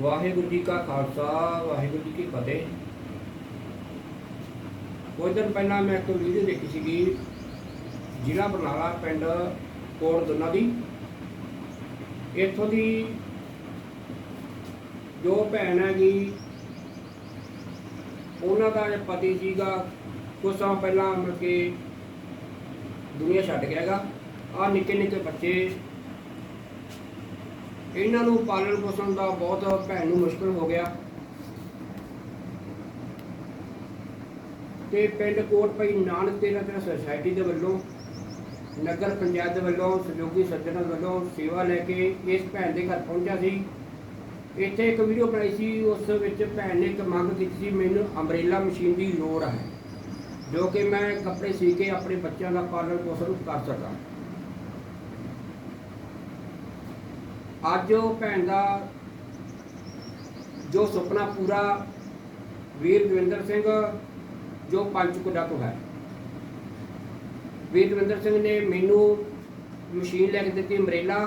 ਵਾਹਿਗੁਰੂ ਜੀ ਕਾ ਖਾਲਸਾ ਵਾਹਿਗੁਰੂ ਜੀ ਕੀ ਫਤਿਹ ਕੁਝ ਦਿਨ ਪਹਿਲਾਂ ਮੈਂ ਇੱਕ ਵੀਡੀਓ ਦੇਖੀ ਸੀਗੀ ਜ਼ਿਲ੍ਹਾ ਬਰਨਾਲਾ ਪਿੰਡ ਕੋਟ ਦੁਨਾ ਦੀ ਇੱਥੋਂ ਦੀ ਜੋ ਭੈਣ ਹੈਗੀ ਉਹਨਾਂ ਦਾ ਜੋ ਪਤੀ ਸੀਗਾ ਕੁਝ ਸਮਾਂ ਪਹਿਲਾਂ ਮਤਲਬ ਕਿ ਦੁਨੀਆ ਛੱਡ ਗਿਆ ਹੈਗਾ ਆ ਨਿੱਕੇ ਨਿੱਕੇ ਬੱਚੇ ਇਹਨਾਂ ਨੂੰ ਪਾਲਣ ਪੋਸ਼ਣ ਦਾ ਬਹੁਤ ਭੈਣ ਨੂੰ ਮੁਸ਼ਕਲ ਹੋ ਗਿਆ। ਤੇ ਪਿੰਡ ਕੋਟ ਪਈ ਨਾਨਕ ਤੇਰਾ ਤੇਰਾ ਸੁਸਾਇਟੀ ਦੇ ਵੱਲੋਂ, ਨਗਰ ਪੰਚਾਇਤ ਦੇ ਵੱਲੋਂ, ਸਹਿਯੋਗੀ ਸੱਜਣਾਂ ਵੱਲੋਂ ਸੇਵਾ ਲੈ ਕੇ ਇਸ ਭੈਣ ਦੇ ਘਰ ਪਹੁੰਚਿਆ ਸੀ। ਇੱਥੇ ਇੱਕ ਵੀਡੀਓ ਬਣਾਈ ਸੀ, ਉਸ ਵਿੱਚ ਭੈਣ ਨੇ ਇੱਕ ਮੰਗ ਕੀਤੀ ਸੀ, ਮੈਨੂੰ ਅੰਬਰੇਲਾ ਮਸ਼ੀਨ ਦੀ ਲੋੜ ਹੈ, ਜੋ ਕਿ ਮੈਂ ਕੱਪੜੇ ਸੀ ਕੇ ਆਪਣੇ ਬੱਚਿਆਂ ਦਾ ਪਾਲਣ ਪੋਸ਼ਣ ਕਰ ਸਕਾਂ। ਅੱਜ ਉਹ ਭੈਣ ਦਾ ਜੋ ਸੁਪਨਾ ਪੂਰਾ ਵੀਰ ਗਵਿੰਦਰ ਸਿੰਘ ਜੋ ਪੰਚਕੂਲਾ ਤੋਂ ਹੈ। ਵੀਰ ਗਵਿੰਦਰ ਸਿੰਘ ਨੇ ਮੈਨੂੰ ਮਸ਼ੀਨ ਲੈ ਕੇ ਦਿੱਤੀ ਅਮਰੇਲਾ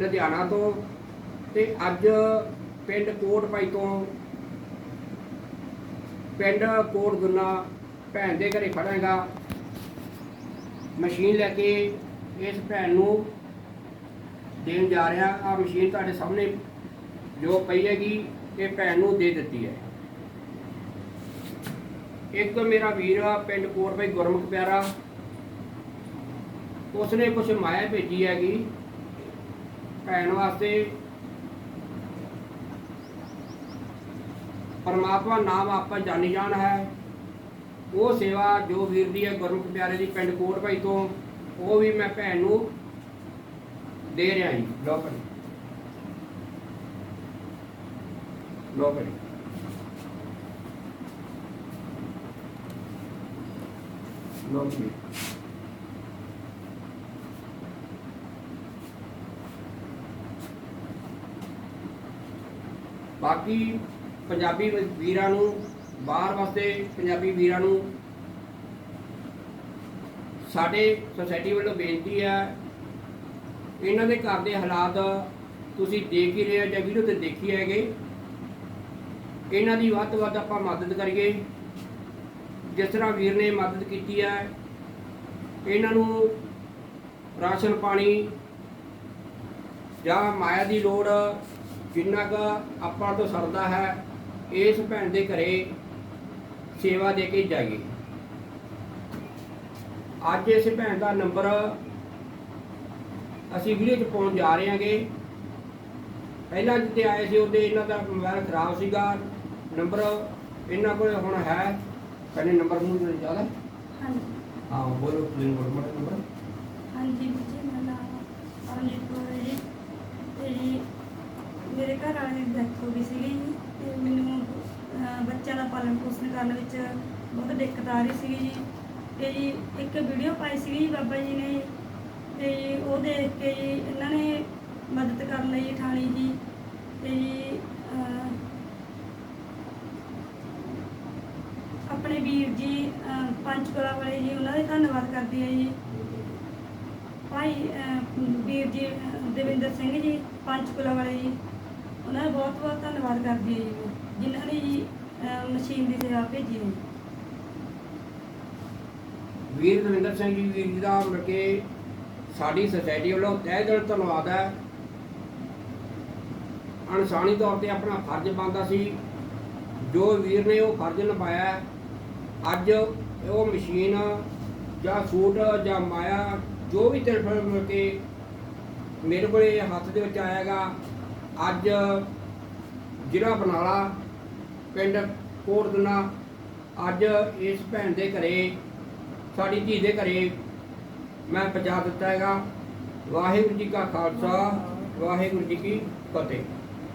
ਲੁਧਿਆਣਾ ਤੋਂ ਤੇ ਅੱਜ ਪਿੰਡ ਕੋਟ ਭਾਈ ਤੋਂ ਪਿੰਡ ਕੋਟ ਗੁੰਨਾ ਭੈਣ ਦੇ ਘਰੇ ਖੜਾਂਗਾ ਮਸ਼ੀਨ ਲੈ ਕੇ ਇਸ ਭੈਣ ਨੂੰ ਦੇਣ ਜਾ ਰਿਹਾ ਆ ਮਸ਼ੀਨ ਤੁਹਾਡੇ ਸਾਹਮਣੇ ਜੋ ਪਈ ਹੈਗੀ, ਇਹ ਭੈਣ ਨੂੰ ਦੇ ਦਿੱਤੀ ਹੈ। ਇੱਕ ਮੇਰਾ ਵੀਰ ਆ, ਪਿੰਡ ਕੋਟ ਭਾਈ ਗੁਰਮੁਖ ਪਿਆਰਾ। ਉਸਨੇ ਕੁਝ ਮਾਇਆ ਭੇਜੀ ਹੈਗੀ, ਭੈਣ ਵਾਸਤੇ। ਪਰਮਾਤਮਾ ਨਾਮ ਆਪਾਂ ਜਾਣੀ ਜਾਣ ਹੈ। ਉਹ ਸੇਵਾ ਜੋ ਵੀਰ ਦੀ ਹੈ ਗੁਰਮੁਖ ਪਿਆਰੇ ਦੀ ਪਿੰਡ ਕੋਟ ਭਾਈ ਤੋਂ, ਉਹ ਵੀ ਮੈਂ ਭੈਣ ਨੂੰ ਦੇ ਰਿਹਾ ਜੀ, ਲਓ ਭਾਈ ਲਓ ਭਾਈ ਲਓ ਭਾਈ ਬਾਕੀ ਪੰਜਾਬੀ ਵੀਰਾਂ ਨੂੰ, ਬਾਹਰ ਵਾਸਤੇ ਪੰਜਾਬੀ ਵੀਰਾਂ ਨੂੰ ਸਾਡੇ ਸੋਸਾਇਟੀ ਵੱਲੋਂ ਬੇਨਤੀ ਹੈ ਇਹਨਾਂ ਦੇ ਘਰ ਦੇ ਹਾਲਾਤ ਤੁਸੀਂ ਦੇਖ ਹੀ ਰਹੇ ਹੋ ਜਾਂ ਵੀਡੀਓ ਤੇ ਦੇਖੀ ਹੈਗੇ। ਇਹਨਾਂ ਦੀ ਵੱਧ ਤੋਂ ਵੱਧ ਆਪਾਂ ਮਦਦ ਕਰੀਏ। ਜਿਸ ਤਰ੍ਹਾਂ ਵੀਰ ਨੇ ਮਦਦ ਕੀਤੀ ਹੈ, ਇਹਨਾਂ ਨੂੰ ਰਾਸ਼ਨ ਪਾਣੀ ਜਾਂ ਮਾਇਆ ਦੀ ਲੋੜ ਜਿੰਨਾ ਕੁ ਆਪਾਂ ਤੋਂ ਸਰਦਾ ਹੈ, ਇਸ ਭੈਣ ਦੇ ਘਰੇ ਸੇਵਾ ਦੇ ਕੇ ਜਾਈਏ। ਅੱਜ ਇਸ ਭੈਣ ਦਾ ਨੰਬਰ ਅਸੀਂ ਵੀਡੀਓ 'ਚ ਪਾਉਣ ਜਾ ਰਹੇ ਹਾਂਗੇ। ਪਹਿਲਾਂ ਜਿੱਤੇ ਆਏ ਸੀ ਉਹਦੇ ਇਹਨਾਂ ਦਾ ਮੋਬਾਈਲ ਖਰਾਬ ਸੀਗਾ ਨੰਬਰ ਇਹਨਾਂ ਕੋਲ ਹੁਣ ਹੈ। ਕਹਿੰਦੇ ਨੰਬਰ ਤੇ ਜ਼ਿਆਦਾ। ਹਾਂਜੀ। ਹਾਂ ਬੋਲੋ ਪਲੀਜ਼ ਮੇਰਾ ਨੰਬਰ। ਹਾਂਜੀ ਜੀ ਮੇਰਾ ਨਾਮ ਅਰਨਿਤ ਕੌਰ ਹੈ ਜੀ। ਤੇ ਜੀ ਮੇਰੇ ਘਰ ਵਾਲੇ ਦੀ ਡੈਥ ਹੋ ਗਈ ਸੀਗੀ ਜੀ। ਤੇ ਮੈਨੂੰ ਅਹ, ਬੱਚਿਆਂ ਦਾ ਪਾਲਣ ਪੋਸ਼ਣ ਕਰਨ ਵਿੱਚ ਬਹੁਤ ਦਿੱਕਤ ਆ ਰਹੀ ਸੀਗੀ ਜੀ। ਤੇ ਜੀ ਇੱਕ ਵੀਡੀਓ ਪਾਈ ਸੀਗੀ ਜੀ ਬਾਬਾ ਜੀ ਨੇ। ਤੇ ਜੀ ਉਹ ਦੇਖ ਕੇ ਜੀ ਇਹਨਾਂ ਨੇ ਮਦਦ ਕਰਨ ਲਈ ਠਾਣੀ ਜੀ ਤੇ ਜੀ ਆਪਣੇ ਵੀਰ ਜੀ ਅਹ, ਵਾਲੇ ਜੀ ਉਹਨਾਂ ਦਾ ਧੰਨਵਾਦ ਕਰਦੀ ਹੈ ਜੀ। ਭਾਈ ਵੀਰ ਜੀ ਅਹ, ਸਿੰਘ ਜੀ ਪੰਚਕੁਲਾ ਵਾਲੇ ਜੀ ਉਹਨਾਂ ਦਾ ਬਹੁਤ ਬਹੁਤ ਧੰਨਵਾਦ ਕਰਦੀ ਹੈ ਜੀ। ਮੈਂ, ਜਿਨ੍ਹਾਂ ਨੇ ਜੀ ਮਸ਼ੀਨ ਦੀ ਸੇਵਾ ਭੇਜੀ ਹੈ ਵੀਰ ਦਵਿੰਦਰ ਸਿੰਘ ਜੀ ਵੀਰ ਜੀ ਦਾ ਮਤਲਬ ਸਾਡੀ ਸੋਸਾਇਟੀ ਵੱਲੋਂ ਤਹਿ ਦਿਲ ਧੰਨਵਾਦ ਹੈ। ਅਨਸਾਨੀ ਤੌਰ ਤੇ ਆਪਣਾ ਫਰਜ਼ ਬਣਦਾ ਸੀ। ਜੋ ਵੀਰ ਨੇ ਉਹ ਫਰਜ਼ ਨਿਭਾਇਆ ਅੱਜ ਉਹ ਮਸ਼ੀਨ ਜਾਂ ਸੂਟ ਜਾਂ ਮਾਇਆ ਜੋ ਵੀ ਤੇਰੇ ਕੇ ਮੇਰੇ ਕੋਲੇ ਹੱਥ ਦੇ ਵਿੱਚ ਆਏਗਾ ਅੱਜ ਜ਼ਿਲ੍ਹਾ ਬਰਨਾਲਾ, ਪਿੰਡ ਕੋਟਦਨਾ, ਅੱਜ ਇਸ ਭੈਣ ਦੇ ਘਰੇ, ਸਾਡੀ ਧੀ ਦੇ ਘਰੇ ਮੈਂ ਪਹੁੰਚਾ ਦਿੱਤਾ ਹੈਗਾ। ਵਾਹਿਗੁਰੂ ਜੀ ਕਾ ਖਾਲਸਾ ਵਾਹਿਗੁਰੂ ਜੀ ਕੀ ਫਤਿਹ।